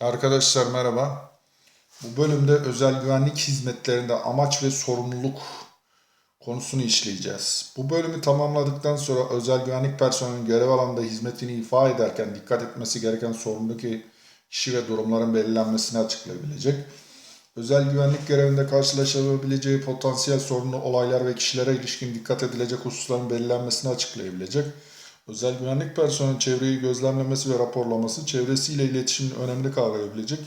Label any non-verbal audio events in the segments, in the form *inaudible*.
Arkadaşlar merhaba. Bu bölümde özel güvenlik hizmetlerinde amaç ve sorumluluk konusunu işleyeceğiz. Bu bölümü tamamladıktan sonra özel güvenlik personelinin görev alanında hizmetini ifa ederken dikkat etmesi gereken sorumluluk kişi ve durumların belirlenmesini açıklayabilecek. Özel güvenlik görevinde karşılaşabileceği potansiyel sorunlu olaylar ve kişilere ilişkin dikkat edilecek hususların belirlenmesini açıklayabilecek. Özel güvenlik personelinin çevreyi gözlemlemesi ve raporlaması, çevresiyle iletişimin önemli kavrayabilecek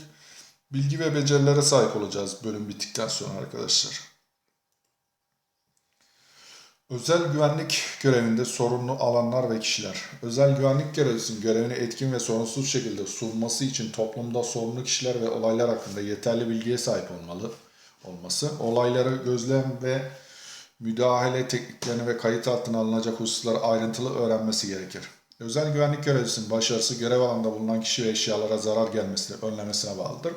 bilgi ve becerilere sahip olacağız bölüm bittikten sonra arkadaşlar. Özel güvenlik görevinde sorumlu alanlar ve kişiler. Özel güvenlik görevlisinin görevini etkin ve sorunsuz şekilde sunması için toplumda sorumlu kişiler ve olaylar hakkında yeterli bilgiye sahip olmalı olması, olayları gözlem ve müdahale tekniklerini ve kayıt altına alınacak hususları ayrıntılı öğrenmesi gerekir. Özel güvenlik görevlisinin başarısı görev alanında bulunan kişi ve eşyalara zarar gelmesini önlemesine bağlıdır.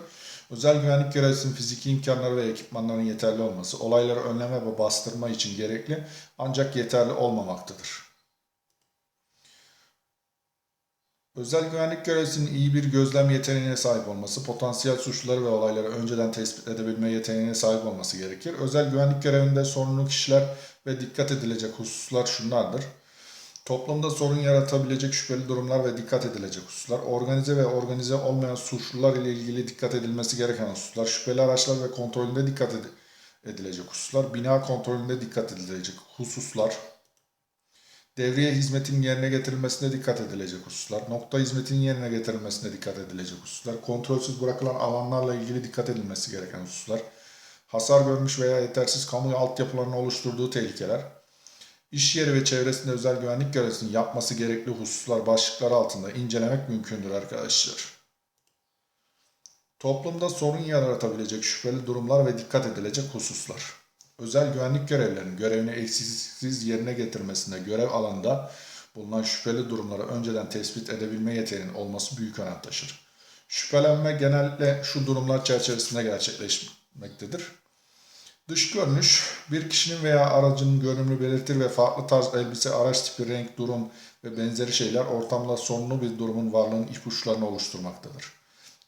Özel güvenlik görevlisinin fiziki imkanları ve ekipmanların yeterli olması, olayları önleme ve bastırma için gerekli ancak yeterli olmamaktadır. Özel güvenlik görevlisinin iyi bir gözlem yeteneğine sahip olması, potansiyel suçluları ve olayları önceden tespit edebilme yeteneğine sahip olması gerekir. Özel güvenlik görevinde sorunlu kişiler ve dikkat edilecek hususlar şunlardır. Toplumda sorun yaratabilecek şüpheli durumlar ve dikkat edilecek hususlar, organize ve organize olmayan suçlular ile ilgili dikkat edilmesi gereken hususlar, şüpheli araçlar ve kontrolünde dikkat ed- edilecek hususlar, bina kontrolünde dikkat edilecek hususlar, devriye hizmetin yerine getirilmesine dikkat edilecek hususlar, nokta hizmetin yerine getirilmesine dikkat edilecek hususlar, kontrolsüz bırakılan alanlarla ilgili dikkat edilmesi gereken hususlar, hasar görmüş veya yetersiz kamu altyapılarının oluşturduğu tehlikeler, iş yeri ve çevresinde özel güvenlik görevlisinin yapması gerekli hususlar başlıkları altında incelemek mümkündür arkadaşlar. Toplumda sorun yaratabilecek şüpheli durumlar ve dikkat edilecek hususlar. Özel güvenlik görevlilerinin görevini eksiksiz yerine getirmesinde görev alanında bulunan şüpheli durumları önceden tespit edebilme yeteneğinin olması büyük önem taşır. Şüphelenme genellikle şu durumlar çerçevesinde gerçekleşmektedir. Dış görünüş, bir kişinin veya aracının görünümünü belirtir ve farklı tarz elbise, araç tipi, renk, durum ve benzeri şeyler ortamda sorunlu bir durumun varlığının ipuçlarını oluşturmaktadır.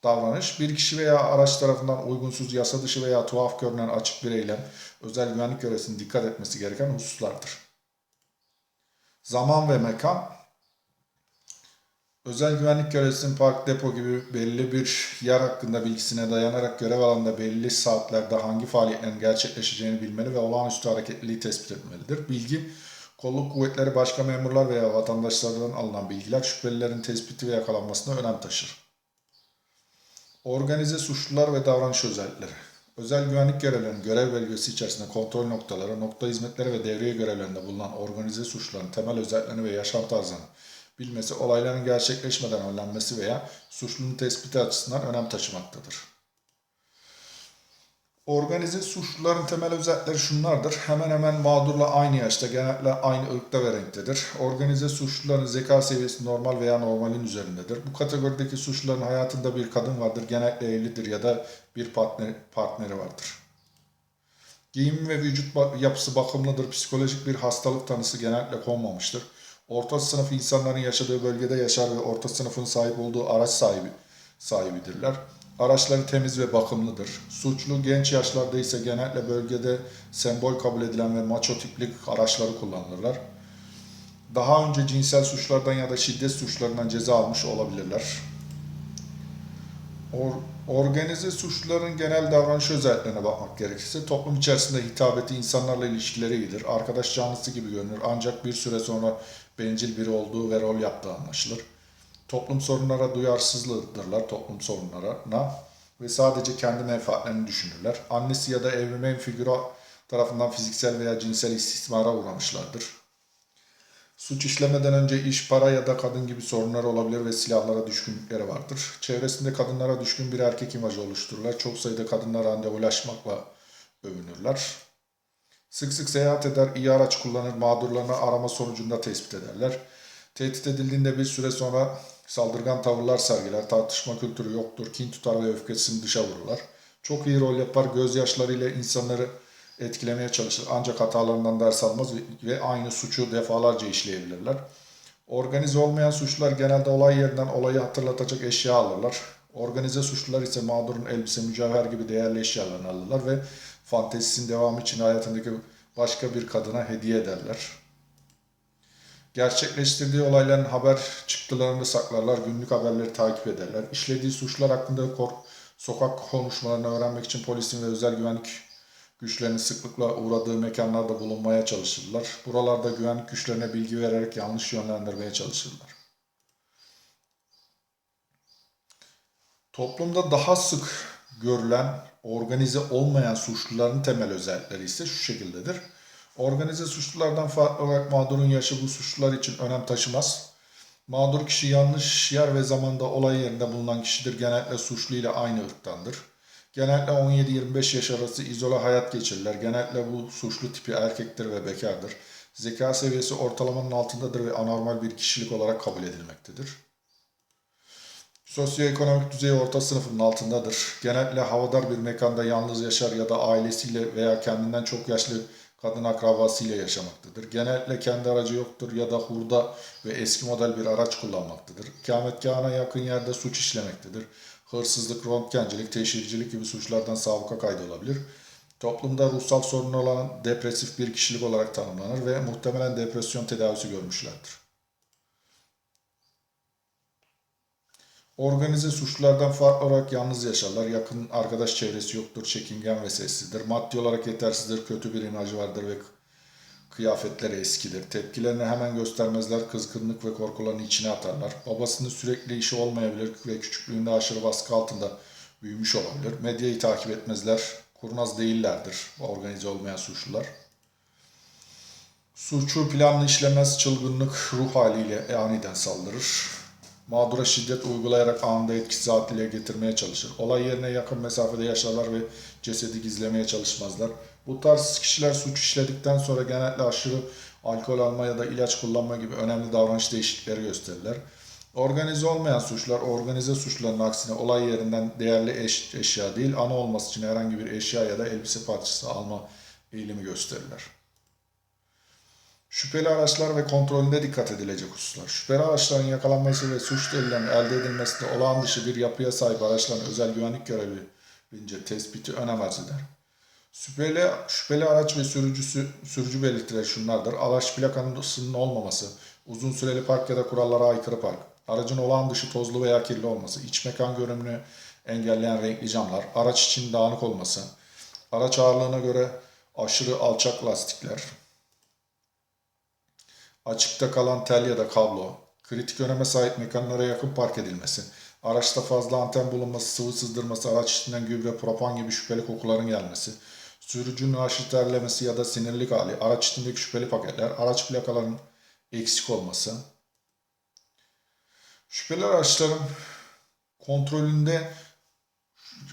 Davranış, bir kişi veya araç tarafından uygunsuz, yasa dışı veya tuhaf görünen açık bir eylem, özel güvenlik görevlisinin dikkat etmesi gereken hususlardır. Zaman ve mekan, Özel güvenlik görevlisinin park, depo gibi belli bir yer hakkında bilgisine dayanarak görev alanında belli saatlerde hangi faaliyetlerin gerçekleşeceğini bilmeli ve olağanüstü hareketliliği tespit etmelidir. Bilgi, kolluk kuvvetleri, başka memurlar veya vatandaşlardan alınan bilgiler şüphelilerin tespiti ve yakalanmasına önem taşır. Organize suçlular ve davranış özellikleri. Özel güvenlik görevlerinin görev bölgesi içerisinde kontrol noktaları, nokta hizmetleri ve devriye görevlerinde bulunan organize suçluların temel özelliklerini ve yaşam tarzını bilmesi olayların gerçekleşmeden önlenmesi veya suçlunun tespiti açısından önem taşımaktadır. Organize suçluların temel özellikleri şunlardır. Hemen hemen mağdurla aynı yaşta, genellikle aynı ırkta ve renktedir. Organize suçluların zeka seviyesi normal veya normalin üzerindedir. Bu kategorideki suçluların hayatında bir kadın vardır, genellikle evlidir ya da bir partner, partneri vardır. Giyim ve vücut yapısı bakımlıdır, psikolojik bir hastalık tanısı genellikle konmamıştır. Orta sınıf insanların yaşadığı bölgede yaşar ve orta sınıfın sahip olduğu araç sahibi sahibidirler. Araçları temiz ve bakımlıdır. Suçlu genç yaşlarda ise genellikle bölgede sembol kabul edilen ve maço tipli araçları kullanırlar. Daha önce cinsel suçlardan ya da şiddet suçlarından ceza almış olabilirler. Or, organize suçluların genel davranış özelliklerine bakmak gerekirse toplum içerisinde hitabeti insanlarla ilişkileri iyidir. Arkadaş canlısı gibi görünür ancak bir süre sonra bencil biri olduğu ve rol yaptığı anlaşılır. Toplum sorunlara duyarsızdırlar toplum sorunlarına ve sadece kendi menfaatlerini düşünürler. Annesi ya da evrimen figürü tarafından fiziksel veya cinsel istismara uğramışlardır. Suç işlemeden önce iş, para ya da kadın gibi sorunlar olabilir ve silahlara düşkünlükleri vardır. Çevresinde kadınlara düşkün bir erkek imajı oluştururlar. Çok sayıda kadınla randevulaşmakla övünürler. Sık sık seyahat eder, iyi araç kullanır, mağdurlarını arama sonucunda tespit ederler. Tehdit edildiğinde bir süre sonra saldırgan tavırlar sergiler, tartışma kültürü yoktur, kin tutar ve öfkesini dışa vururlar. Çok iyi rol yapar, gözyaşlarıyla insanları etkilemeye çalışır ancak hatalarından ders almaz ve aynı suçu defalarca işleyebilirler. Organize olmayan suçlar genelde olay yerinden olayı hatırlatacak eşya alırlar. Organize suçlular ise mağdurun elbise, mücevher gibi değerli eşyalarını alırlar ve fantezisinin devamı için hayatındaki başka bir kadına hediye ederler. Gerçekleştirdiği olayların haber çıktılarını saklarlar, günlük haberleri takip ederler. İşlediği suçlar hakkında kork sokak konuşmalarını öğrenmek için polisin ve özel güvenlik güçlerinin sıklıkla uğradığı mekanlarda bulunmaya çalışırlar. Buralarda güvenlik güçlerine bilgi vererek yanlış yönlendirmeye çalışırlar. Toplumda daha sık görülen organize olmayan suçluların temel özellikleri ise şu şekildedir. Organize suçlulardan farklı olarak mağdurun yaşı bu suçlular için önem taşımaz. Mağdur kişi yanlış yer ve zamanda olay yerinde bulunan kişidir. Genellikle suçlu ile aynı ırktandır. Genellikle 17-25 yaş arası izole hayat geçirirler. Genellikle bu suçlu tipi erkektir ve bekardır. Zeka seviyesi ortalamanın altındadır ve anormal bir kişilik olarak kabul edilmektedir. Sosyoekonomik düzeyi orta sınıfın altındadır. Genellikle havadar bir mekanda yalnız yaşar ya da ailesiyle veya kendinden çok yaşlı kadın akrabasıyla yaşamaktadır. Genellikle kendi aracı yoktur ya da hurda ve eski model bir araç kullanmaktadır. İkametgahına yakın yerde suç işlemektedir. Hırsızlık, röntgencilik, teşhircilik gibi suçlardan sabıka kaydı olabilir. Toplumda ruhsal sorunu olan depresif bir kişilik olarak tanımlanır ve muhtemelen depresyon tedavisi görmüşlerdir. Organize suçlulardan farklı olarak yalnız yaşarlar. Yakın arkadaş çevresi yoktur, çekingen ve sessizdir. Maddi olarak yetersizdir, kötü bir imajı vardır ve kıyafetleri eskidir. Tepkilerini hemen göstermezler, kızgınlık ve korkularını içine atarlar. Babasının sürekli işi olmayabilir ve küçüklüğünde aşırı baskı altında büyümüş olabilir. Medyayı takip etmezler, kurnaz değillerdir organize olmayan suçlular. Suçu planlı işlemez, çılgınlık ruh haliyle aniden saldırır. Mağdura şiddet uygulayarak anında etkisiz hale getirmeye çalışır. Olay yerine yakın mesafede yaşarlar ve cesedi gizlemeye çalışmazlar. Bu tarz kişiler suç işledikten sonra genellikle aşırı alkol alma ya da ilaç kullanma gibi önemli davranış değişiklikleri gösterirler. Organize olmayan suçlar, organize suçların aksine olay yerinden değerli eş, eşya değil, ana olması için herhangi bir eşya ya da elbise parçası alma eğilimi gösterirler. Şüpheli araçlar ve kontrolünde dikkat edilecek hususlar. Şüpheli araçların yakalanması ve suç delillerinin elde edilmesinde olağan dışı bir yapıya sahip araçların özel güvenlik görevlince tespiti önem arz eder. Şüpheli, şüpheli araç ve sürücüsü, sürücü belirtileri şunlardır. Araç plakasının olmaması, uzun süreli park ya da kurallara aykırı park, aracın olağan dışı tozlu veya kirli olması, iç mekan görünümünü engelleyen renkli camlar, araç için dağınık olması, araç ağırlığına göre aşırı alçak lastikler, açıkta kalan tel ya da kablo, kritik öneme sahip mekanlara yakın park edilmesi, araçta fazla anten bulunması, sıvı sızdırması, araç içinden gübre, propan gibi şüpheli kokuların gelmesi, sürücünün aşırı terlemesi ya da sinirlik hali, araç içindeki şüpheli paketler, araç plakalarının eksik olması, şüpheli araçların kontrolünde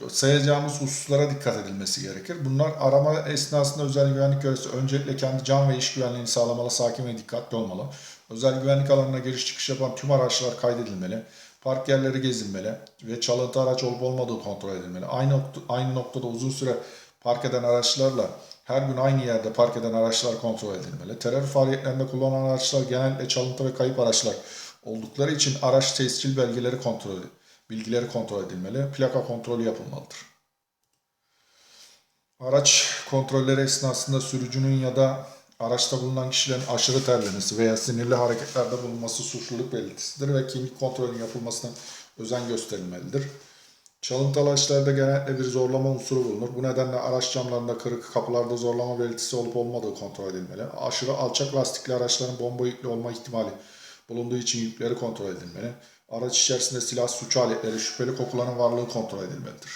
sayacağımız hususlara dikkat edilmesi gerekir. Bunlar arama esnasında özel güvenlik görevlisi öncelikle kendi can ve iş güvenliğini sağlamalı, sakin ve dikkatli olmalı. Özel güvenlik alanına giriş çıkış yapan tüm araçlar kaydedilmeli. Park yerleri gezilmeli ve çalıntı araç olup olmadığı kontrol edilmeli. Aynı, nokta, aynı noktada uzun süre park eden araçlarla her gün aynı yerde park eden araçlar kontrol edilmeli. Terör faaliyetlerinde kullanılan araçlar genellikle çalıntı ve kayıp araçlar oldukları için araç tescil belgeleri kontrol edilir bilgileri kontrol edilmeli, plaka kontrolü yapılmalıdır. Araç kontrolleri esnasında sürücünün ya da araçta bulunan kişilerin aşırı terlemesi veya sinirli hareketlerde bulunması suçluluk belirtisidir ve kimlik kontrolünün yapılmasına özen gösterilmelidir. Çalıntı araçlarda genellikle bir zorlama unsuru bulunur. Bu nedenle araç camlarında kırık, kapılarda zorlama belirtisi olup olmadığı kontrol edilmeli. Aşırı alçak lastikli araçların bomba yüklü olma ihtimali bulunduğu için yükleri kontrol edilmeli. Araç içerisinde silah, suç aletleri, şüpheli kokuların varlığı kontrol edilmelidir.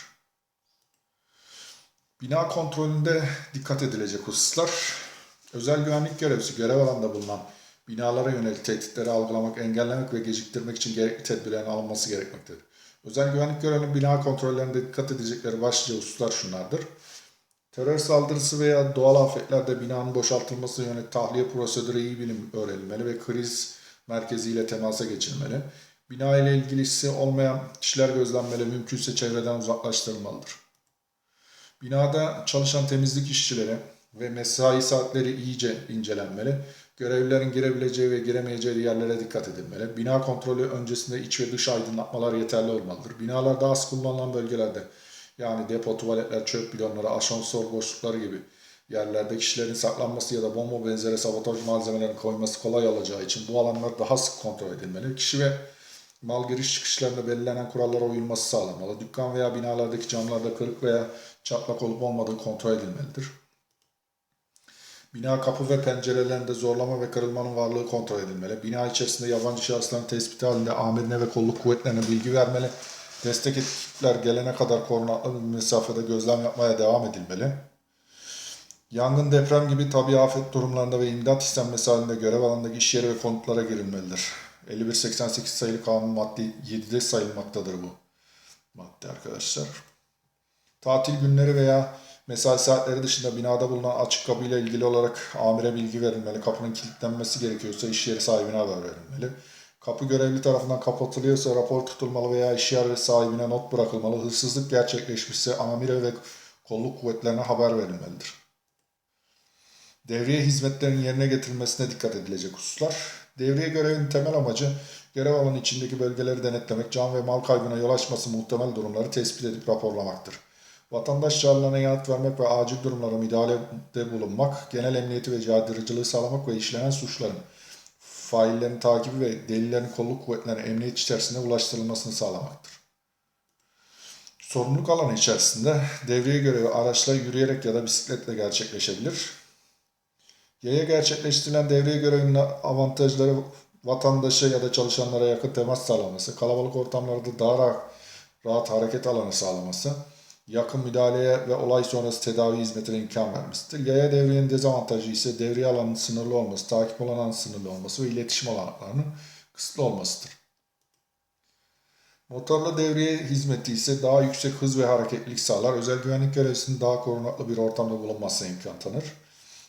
Bina kontrolünde dikkat edilecek hususlar, özel güvenlik görevlisi görev alanında bulunan binalara yönelik tehditleri algılamak, engellemek ve geciktirmek için gerekli tedbirlerin alınması gerekmektedir. Özel güvenlik görevlinin bina kontrollerinde dikkat edecekleri başlıca hususlar şunlardır. Terör saldırısı veya doğal afetlerde binanın boşaltılması yönelik tahliye prosedürü iyi bilim öğrenilmeli ve kriz merkeziyle temasa geçilmeli. Bina ile ilgilisi olmayan kişiler gözlenmeli, mümkünse çevreden uzaklaştırılmalıdır. Binada çalışan temizlik işçileri ve mesai saatleri iyice incelenmeli. Görevlilerin girebileceği ve giremeyeceği yerlere dikkat edilmeli. Bina kontrolü öncesinde iç ve dış aydınlatmalar yeterli olmalıdır. Binalarda az kullanılan bölgelerde yani depo, tuvaletler, çöp bidonları, asansör boşlukları gibi yerlerde kişilerin saklanması ya da bomba benzeri sabotaj malzemelerini koyması kolay olacağı için bu alanlar daha sık kontrol edilmeli. Kişi ve mal giriş çıkışlarında belirlenen kurallara uyulması sağlanmalı. Dükkan veya binalardaki camlarda kırık veya çatlak olup olmadığı kontrol edilmelidir. Bina kapı ve pencerelerinde zorlama ve kırılmanın varlığı kontrol edilmeli. Bina içerisinde yabancı şahısların tespiti halinde amirine ve kolluk kuvvetlerine bilgi vermeli. Destek ekipler gelene kadar korunaklı bir mesafede gözlem yapmaya devam edilmeli. Yangın, deprem gibi tabi afet durumlarında ve imdat istenmesi halinde görev alanındaki iş yeri ve konutlara girilmelidir. 5188 sayılı kanun madde 7'de sayılmaktadır bu madde arkadaşlar. Tatil günleri veya mesai saatleri dışında binada bulunan açık kapıyla ilgili olarak amire bilgi verilmeli. Kapının kilitlenmesi gerekiyorsa iş yeri sahibine haber verilmeli. Kapı görevli tarafından kapatılıyorsa rapor tutulmalı veya iş yeri sahibine not bırakılmalı. Hırsızlık gerçekleşmişse amire ve kolluk kuvvetlerine haber verilmelidir. Devriye hizmetlerinin yerine getirilmesine dikkat edilecek hususlar. Devriye görevinin temel amacı görev alanı içindeki bölgeleri denetlemek, can ve mal kaybına yol açması muhtemel durumları tespit edip raporlamaktır. Vatandaş çağrılarına yanıt vermek ve acil durumlara müdahalede bulunmak, genel emniyeti ve caydırıcılığı sağlamak ve işlenen suçların faillerin takibi ve delillerin kolluk kuvvetlerine emniyet içerisinde ulaştırılmasını sağlamaktır. Sorumluluk alanı içerisinde devriye görevi araçla yürüyerek ya da bisikletle gerçekleşebilir. Yaya gerçekleştirilen devriye görevinin avantajları vatandaşa ya da çalışanlara yakın temas sağlaması, kalabalık ortamlarda daha rahat, rahat hareket alanı sağlaması, yakın müdahaleye ve olay sonrası tedavi hizmetine imkan vermesidir. Yaya devriyenin dezavantajı ise devriye alanının sınırlı olması, takip alanının sınırlı olması ve iletişim olanaklarının kısıtlı olmasıdır. Motorlu devriye hizmeti ise daha yüksek hız ve hareketlilik sağlar. Özel güvenlik görevlisinin daha korunaklı bir ortamda bulunmasına imkan tanır.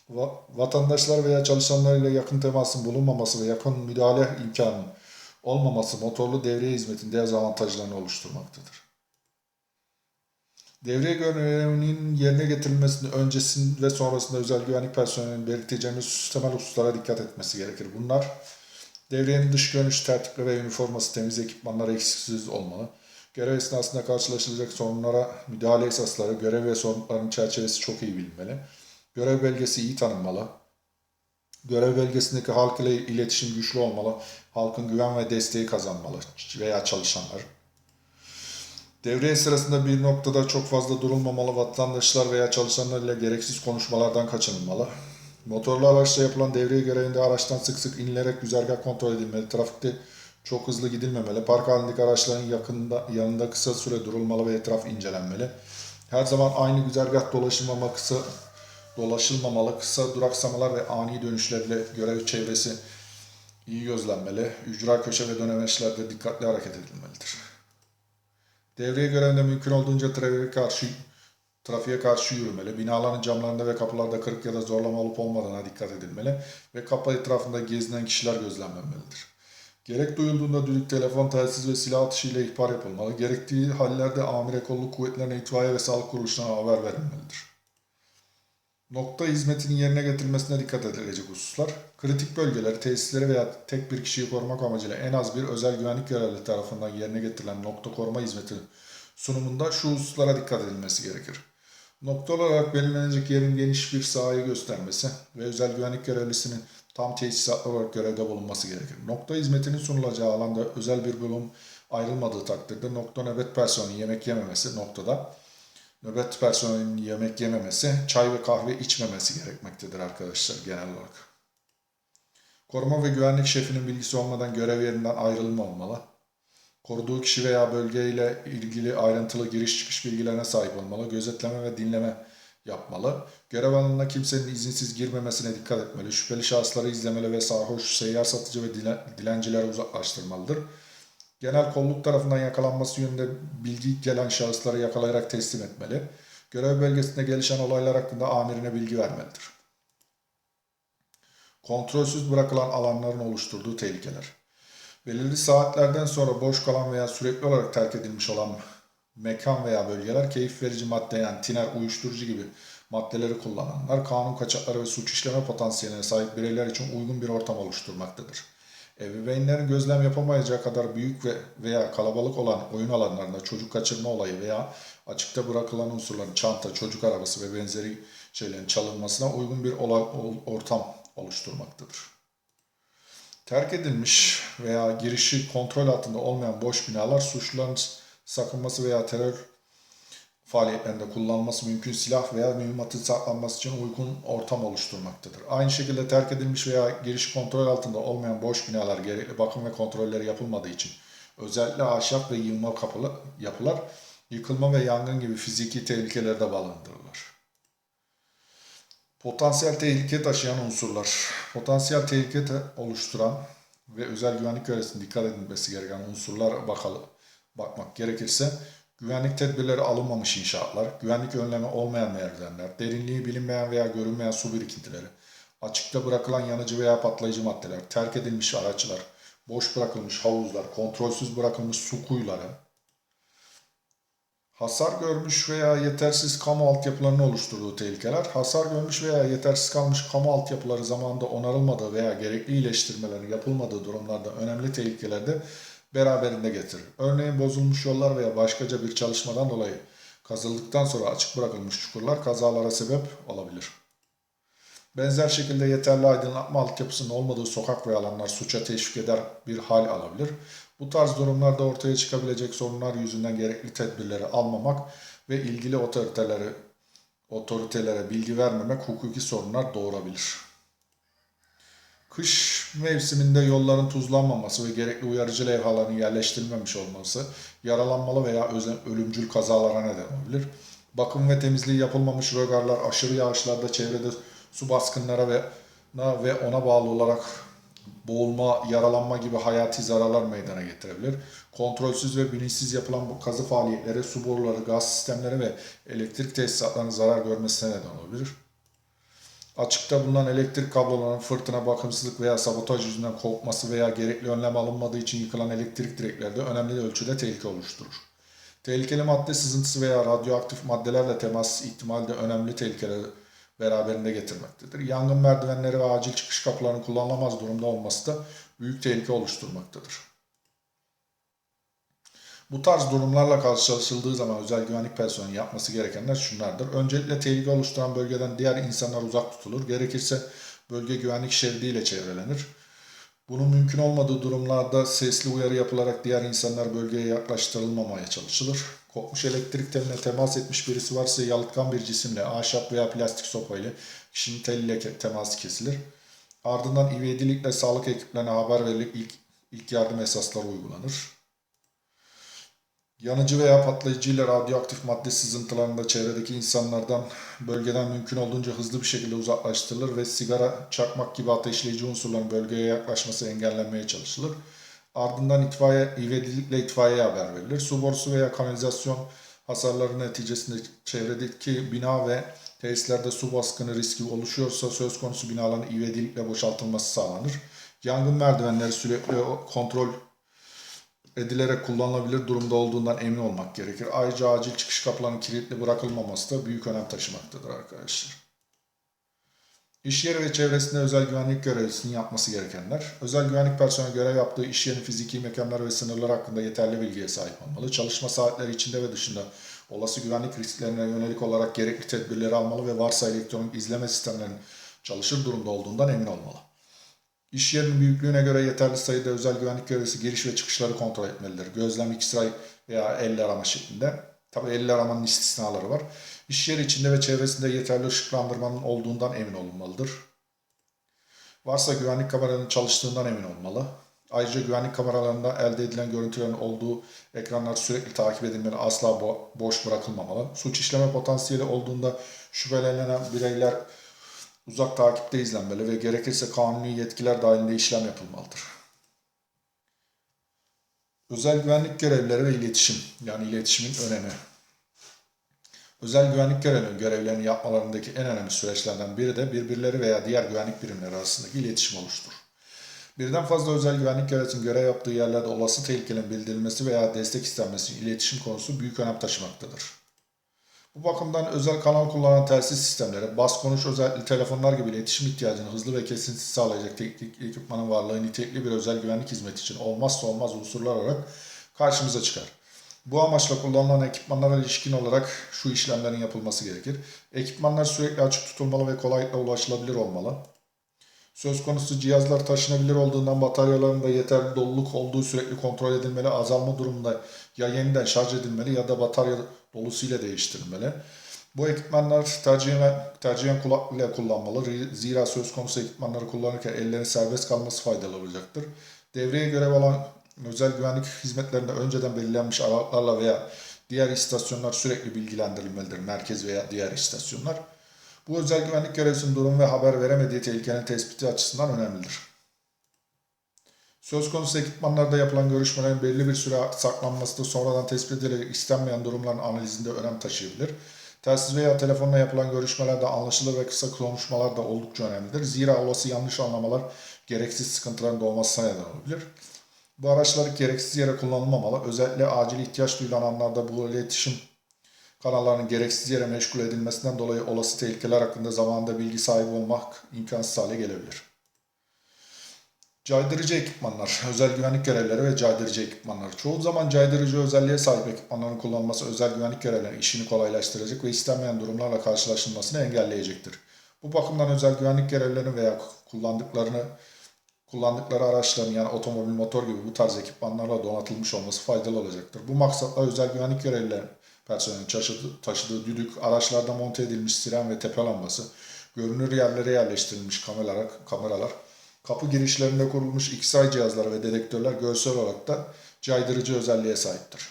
Va- Vatandaşlar veya çalışanlarıyla yakın temasın bulunmaması ve yakın müdahale imkanının olmaması motorlu devriye hizmetinin dezavantajlarını oluşturmaktadır. Devriye görevinin yerine getirilmesinin öncesinde ve sonrasında özel güvenlik personelinin belirteceğimiz temel hususlara dikkat etmesi gerekir. Bunlar devriyenin dış görünüşü tertipli ve üniforması temiz ekipmanları eksiksiz olmalı. Görev esnasında karşılaşılacak sorunlara müdahale esasları, görev ve sorumlulukların çerçevesi çok iyi bilinmeli. Görev belgesi iyi tanınmalı. Görev belgesindeki halk ile iletişim güçlü olmalı. Halkın güven ve desteği kazanmalı veya çalışanlar. Devriye sırasında bir noktada çok fazla durulmamalı, vatandaşlar veya çalışanlar ile gereksiz konuşmalardan kaçınılmalı. Motorlu araçla yapılan devriye görevinde araçtan sık sık inilerek güzergah kontrol edilmeli. Trafikte çok hızlı gidilmemeli. Park halindeki araçların yakında, yanında kısa süre durulmalı ve etraf incelenmeli. Her zaman aynı güzergah dolaşılmama kısa dolaşılmamalı. Kısa duraksamalar ve ani dönüşlerle görev çevresi iyi gözlenmeli. Ücra köşe ve dönemeçlerde dikkatli hareket edilmelidir. Devriye görevinde mümkün olduğunca trafiğe karşı trafiğe karşı yürümeli. Binaların camlarında ve kapılarda kırık ya da zorlama olup olmadığına dikkat edilmeli ve kapı etrafında gezinen kişiler gözlenmemelidir. Gerek duyulduğunda düdük, telefon, telsiz ve silah atışı ile ihbar yapılmalı. Gerektiği hallerde amire kolluk kuvvetlerine, itfaiye ve sağlık kuruluşlarına haber verilmelidir. Nokta hizmetinin yerine getirilmesine dikkat edilecek hususlar, kritik bölgeleri, tesisleri veya tek bir kişiyi korumak amacıyla en az bir özel güvenlik görevlisi tarafından yerine getirilen nokta koruma hizmeti sunumunda şu hususlara dikkat edilmesi gerekir. Nokta olarak belirlenecek yerin geniş bir sahayı göstermesi ve özel güvenlik görevlisinin tam tesisatlı olarak görevde bulunması gerekir. Nokta hizmetinin sunulacağı alanda özel bir bölüm ayrılmadığı takdirde nokta nöbet personeli yemek yememesi noktada nöbet personelinin yemek yememesi, çay ve kahve içmemesi gerekmektedir arkadaşlar genel olarak. Koruma ve güvenlik şefinin bilgisi olmadan görev yerinden ayrılma olmalı. Koruduğu kişi veya bölgeyle ilgili ayrıntılı giriş çıkış bilgilerine sahip olmalı. Gözetleme ve dinleme yapmalı. Görev alanına kimsenin izinsiz girmemesine dikkat etmeli. Şüpheli şahısları izlemeli ve sarhoş, seyyar satıcı ve dilencileri uzaklaştırmalıdır. Genel kolluk tarafından yakalanması yönünde bilgi gelen şahısları yakalayarak teslim etmeli. Görev bölgesinde gelişen olaylar hakkında amirine bilgi vermelidir. Kontrolsüz bırakılan alanların oluşturduğu tehlikeler. Belirli saatlerden sonra boş kalan veya sürekli olarak terk edilmiş olan mekan veya bölgeler keyif verici madde yani tiner, uyuşturucu gibi maddeleri kullananlar, kanun kaçakları ve suç işleme potansiyeline sahip bireyler için uygun bir ortam oluşturmaktadır. Ebeveynlerin gözlem yapamayacağı kadar büyük ve veya kalabalık olan oyun alanlarında çocuk kaçırma olayı veya açıkta bırakılan unsurların çanta, çocuk arabası ve benzeri şeylerin çalınmasına uygun bir ortam oluşturmaktadır. Terk edilmiş veya girişi kontrol altında olmayan boş binalar suçluların sakınması veya terör faaliyetlerinde kullanılması mümkün silah veya mühimmatın saklanması için uygun ortam oluşturmaktadır. Aynı şekilde terk edilmiş veya girişi kontrol altında olmayan boş binalar gerekli bakım ve kontrolleri yapılmadığı için özellikle ahşap ve yığma kapılı yapılar yıkılma ve yangın gibi fiziki tehlikelerde barındırılır. Potansiyel tehlike taşıyan unsurlar. Potansiyel tehlike te- oluşturan ve özel güvenlik görevlisinin dikkat edilmesi gereken unsurlar bakalım, bakmak gerekirse güvenlik tedbirleri alınmamış inşaatlar, güvenlik önlemi olmayan merdivenler, derinliği bilinmeyen veya görünmeyen su birikintileri, açıkta bırakılan yanıcı veya patlayıcı maddeler, terk edilmiş araçlar, boş bırakılmış havuzlar, kontrolsüz bırakılmış su kuyuları, Hasar görmüş veya yetersiz kamu altyapılarının oluşturduğu tehlikeler, hasar görmüş veya yetersiz kalmış kamu altyapıları zamanında onarılmadığı veya gerekli iyileştirmelerin yapılmadığı durumlarda önemli tehlikeler de beraberinde getirir. Örneğin bozulmuş yollar veya başkaca bir çalışmadan dolayı kazıldıktan sonra açık bırakılmış çukurlar kazalara sebep olabilir. Benzer şekilde yeterli aydınlatma altyapısının olmadığı sokak ve alanlar suça teşvik eder bir hal alabilir. Bu tarz durumlarda ortaya çıkabilecek sorunlar yüzünden gerekli tedbirleri almamak ve ilgili otoritelere, otoritelere bilgi vermemek hukuki sorunlar doğurabilir. Kış mevsiminde yolların tuzlanmaması ve gerekli uyarıcı levhaların yerleştirilmemiş olması yaralanmalı veya ölümcül kazalara neden olabilir. Bakım ve temizliği yapılmamış rögarlar aşırı yağışlarda çevrede su baskınlara ve ve ona bağlı olarak boğulma, yaralanma gibi hayati zararlar meydana getirebilir. Kontrolsüz ve bilinçsiz yapılan bu kazı faaliyetleri su boruları, gaz sistemleri ve elektrik tesisatlarının zarar görmesine neden olabilir. Açıkta bulunan elektrik kablolarının fırtına, bakımsızlık veya sabotaj yüzünden kopması veya gerekli önlem alınmadığı için yıkılan elektrik direkleri de önemli ölçüde tehlike oluşturur. Tehlikeli madde sızıntısı veya radyoaktif maddelerle temas ihtimali de önemli tehlikeleri beraberinde getirmektedir. Yangın merdivenleri ve acil çıkış kapılarının kullanılamaz durumda olması da büyük tehlike oluşturmaktadır. Bu tarz durumlarla karşılaşıldığı zaman özel güvenlik personeli yapması gerekenler şunlardır. Öncelikle tehlike oluşturan bölgeden diğer insanlar uzak tutulur. Gerekirse bölge güvenlik şeridiyle çevrelenir. Bunun mümkün olmadığı durumlarda sesli uyarı yapılarak diğer insanlar bölgeye yaklaştırılmamaya çalışılır. Kopmuş elektrik teline temas etmiş birisi varsa yalıtkan bir cisimle, ahşap veya plastik sopayla kişinin teliyle teması kesilir. Ardından ivedilikle sağlık ekiplerine haber verilip ilk, ilk yardım esasları uygulanır. Yanıcı veya patlayıcı ile radyoaktif madde sızıntılarında çevredeki insanlardan bölgeden mümkün olduğunca hızlı bir şekilde uzaklaştırılır ve sigara, çakmak gibi ateşleyici unsurların bölgeye yaklaşması engellenmeye çalışılır. Ardından itfaiye, ivedilikle itfaiyeye haber verilir. Su borusu veya kanalizasyon hasarları neticesinde çevredeki bina ve tesislerde su baskını riski oluşuyorsa söz konusu binaların ivedilikle boşaltılması sağlanır. Yangın merdivenleri sürekli kontrol edilerek kullanılabilir durumda olduğundan emin olmak gerekir. Ayrıca acil çıkış kapılarının kilitli bırakılmaması da büyük önem taşımaktadır arkadaşlar. İş yeri ve çevresinde özel güvenlik görevlisinin yapması gerekenler. Özel güvenlik personeli görev yaptığı iş yerinin fiziki mekanları ve sınırları hakkında yeterli bilgiye sahip olmalı. Çalışma saatleri içinde ve dışında olası güvenlik risklerine yönelik olarak gerekli tedbirleri almalı ve varsa elektronik izleme sistemlerinin çalışır durumda olduğundan emin olmalı. İş yerinin büyüklüğüne göre yeterli sayıda özel güvenlik görevlisi giriş ve çıkışları kontrol etmelidir. Gözlem, X-ray veya elle arama şeklinde. Tabi elle aramanın istisnaları var. İş yeri içinde ve çevresinde yeterli ışıklandırmanın olduğundan emin olunmalıdır. Varsa güvenlik kameralarının çalıştığından emin olmalı. Ayrıca güvenlik kameralarında elde edilen görüntülerin olduğu ekranlar sürekli takip edilmeli, asla bo- boş bırakılmamalı. Suç işleme potansiyeli olduğunda şüphelenen bireyler uzak takipte izlenmeli ve gerekirse kanuni yetkiler dahilinde işlem yapılmalıdır. Özel güvenlik görevlileri ve iletişim, yani iletişimin önemi. Özel güvenlik görevlilerinin görevlerini yapmalarındaki en önemli süreçlerden biri de birbirleri veya diğer güvenlik birimleri arasındaki iletişim oluşturur. Birden fazla özel güvenlik görevlisinin görev yaptığı yerlerde olası tehlikelerin bildirilmesi veya destek istenmesi iletişim konusu büyük önem taşımaktadır. Bu bakımdan özel kanal kullanan telsiz sistemleri, bas konuş özellikli telefonlar gibi iletişim ihtiyacını hızlı ve kesintisiz sağlayacak teknik ekipmanın varlığı nitelikli bir özel güvenlik hizmeti için olmazsa olmaz unsurlar olarak karşımıza çıkar. Bu amaçla kullanılan ekipmanlara ilişkin olarak şu işlemlerin yapılması gerekir. Ekipmanlar sürekli açık tutulmalı ve kolaylıkla ulaşılabilir olmalı. Söz konusu cihazlar taşınabilir olduğundan bataryaların da yeterli doluluk olduğu sürekli kontrol edilmeli. Azalma durumunda ya yeniden şarj edilmeli ya da batarya dolusuyla değiştirilmeli. Bu ekipmanlar tercihen, tercihen kulaklıkla kullanmalı. Zira söz konusu ekipmanları kullanırken ellerin serbest kalması faydalı olacaktır. Devreye görev alan özel güvenlik hizmetlerinde önceden belirlenmiş aralıklarla veya diğer istasyonlar sürekli bilgilendirilmelidir. Merkez veya diğer istasyonlar. Bu özel güvenlik görevlisinin durum ve haber veremediği tehlikenin tespiti açısından önemlidir. Söz konusu ekipmanlarda yapılan görüşmelerin belli bir süre saklanması da sonradan tespit edilerek istenmeyen durumların analizinde önem taşıyabilir. Telsiz veya telefonla yapılan görüşmelerde anlaşılır ve kısa konuşmalar da oldukça önemlidir. Zira olası yanlış anlamalar gereksiz sıkıntıların doğmasına neden olabilir. Bu araçlar gereksiz yere kullanılmamalı. Özellikle acil ihtiyaç duyulan anlarda bu iletişim kanallarının gereksiz yere meşgul edilmesinden dolayı olası tehlikeler hakkında zamanında bilgi sahibi olmak imkansız hale gelebilir. Caydırıcı ekipmanlar, *laughs* özel güvenlik görevleri ve caydırıcı ekipmanlar. Çoğu zaman caydırıcı özelliğe sahip ekipmanların kullanılması özel güvenlik görevlerinin işini kolaylaştıracak ve istenmeyen durumlarla karşılaşılmasını engelleyecektir. Bu bakımdan özel güvenlik görevlerini veya kullandıklarını kullandıkları araçların yani otomobil, motor gibi bu tarz ekipmanlarla donatılmış olması faydalı olacaktır. Bu maksatla özel güvenlik görevlileri personelin taşıdığı, taşıdığı düdük, araçlarda monte edilmiş siren ve tepe lambası, görünür yerlere yerleştirilmiş kameralar, kameralar kapı girişlerinde kurulmuş X-ray cihazları ve dedektörler görsel olarak da caydırıcı özelliğe sahiptir.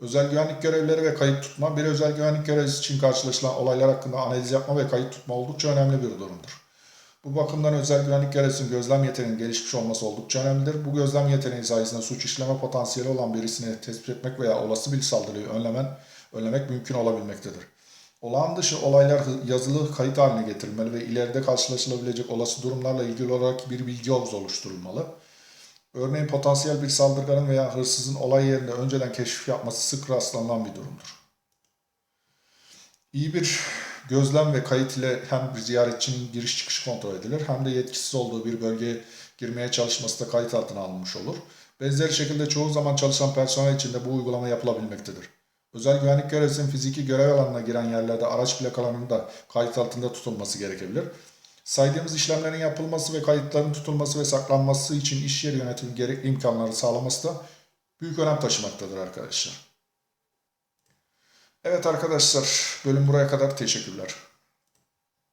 Özel güvenlik görevlileri ve kayıt tutma, bir özel güvenlik görevlisi için karşılaşılan olaylar hakkında analiz yapma ve kayıt tutma oldukça önemli bir durumdur. Bu bakımdan özel güvenlik görevlisinin gözlem yeteneğinin gelişmiş olması oldukça önemlidir. Bu gözlem yeteneği sayesinde suç işleme potansiyeli olan birisini tespit etmek veya olası bir saldırıyı önlemen, önlemek mümkün olabilmektedir. Olağan dışı olaylar yazılı kayıt haline getirilmeli ve ileride karşılaşılabilecek olası durumlarla ilgili olarak bir bilgi havuzu oluşturulmalı. Örneğin potansiyel bir saldırganın veya hırsızın olay yerinde önceden keşif yapması sık rastlanan bir durumdur. İyi bir gözlem ve kayıt ile hem bir ziyaretçinin giriş çıkışı kontrol edilir hem de yetkisiz olduğu bir bölgeye girmeye çalışması da kayıt altına alınmış olur. Benzeri şekilde çoğu zaman çalışan personel için de bu uygulama yapılabilmektedir. Özel güvenlik görevlisinin fiziki görev alanına giren yerlerde araç plakalarının da kayıt altında tutulması gerekebilir. Saydığımız işlemlerin yapılması ve kayıtların tutulması ve saklanması için iş yeri yönetimi gerekli imkanları sağlaması da büyük önem taşımaktadır arkadaşlar. Evet arkadaşlar, bölüm buraya kadar teşekkürler.